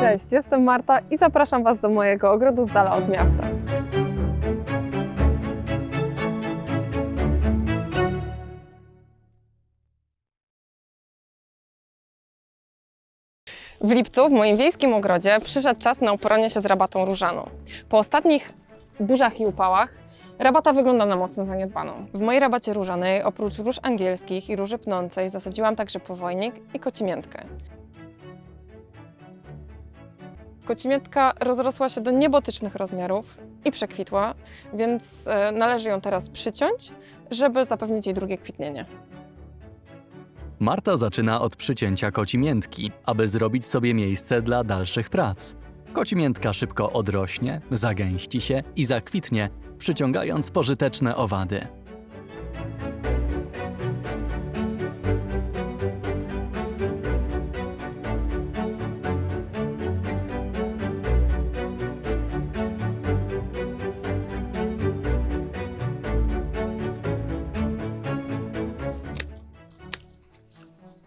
Cześć, jestem Marta i zapraszam Was do mojego ogrodu z dala od miasta. W lipcu w moim wiejskim ogrodzie przyszedł czas na uporanie się z rabatą różaną. Po ostatnich burzach i upałach rabata wygląda na mocno zaniedbaną. W mojej rabacie różanej oprócz róż angielskich i róży pnącej zasadziłam także powojnik i kocimiętkę. Kocimiętka rozrosła się do niebotycznych rozmiarów i przekwitła, więc e, należy ją teraz przyciąć, żeby zapewnić jej drugie kwitnienie. Marta zaczyna od przycięcia kocimiętki, aby zrobić sobie miejsce dla dalszych prac. Kocimiętka szybko odrośnie, zagęści się i zakwitnie, przyciągając pożyteczne owady.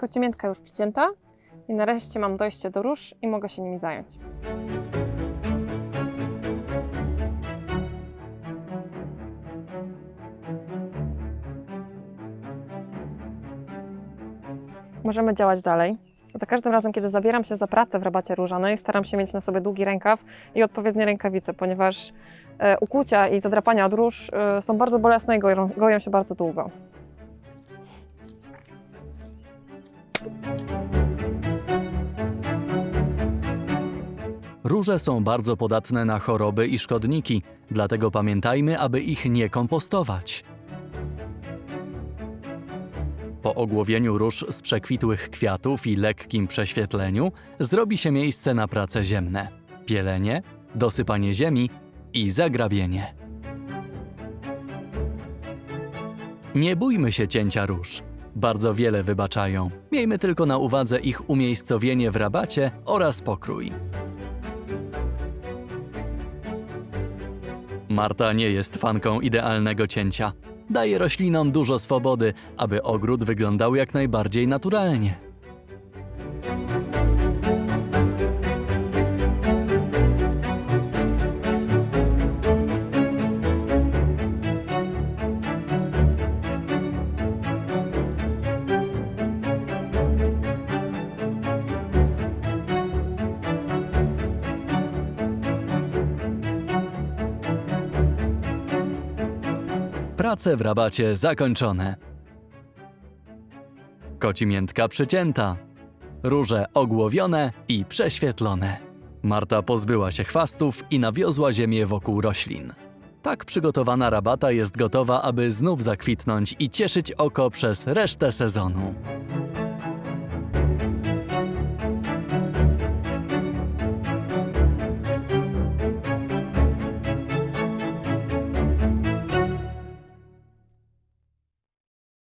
Kocimiętka już przycięta i nareszcie mam dojście do róż i mogę się nimi zająć. Możemy działać dalej. Za każdym razem, kiedy zabieram się za pracę w rabacie różanej, staram się mieć na sobie długi rękaw i odpowiednie rękawice, ponieważ e, ukłucia i zadrapania od róż e, są bardzo bolesne i goją, goją się bardzo długo. Róże są bardzo podatne na choroby i szkodniki, dlatego pamiętajmy, aby ich nie kompostować. Po ogłowieniu róż z przekwitłych kwiatów i lekkim prześwietleniu zrobi się miejsce na prace ziemne, pielenie, dosypanie ziemi i zagrabienie. Nie bójmy się cięcia róż. Bardzo wiele wybaczają. Miejmy tylko na uwadze ich umiejscowienie w rabacie oraz pokrój. Marta nie jest fanką idealnego cięcia. Daje roślinom dużo swobody, aby ogród wyglądał jak najbardziej naturalnie. Prace w rabacie zakończone. Kocimiętka przycięta. Róże ogłowione i prześwietlone. Marta pozbyła się chwastów i nawiozła ziemię wokół roślin. Tak przygotowana rabata jest gotowa, aby znów zakwitnąć i cieszyć oko przez resztę sezonu.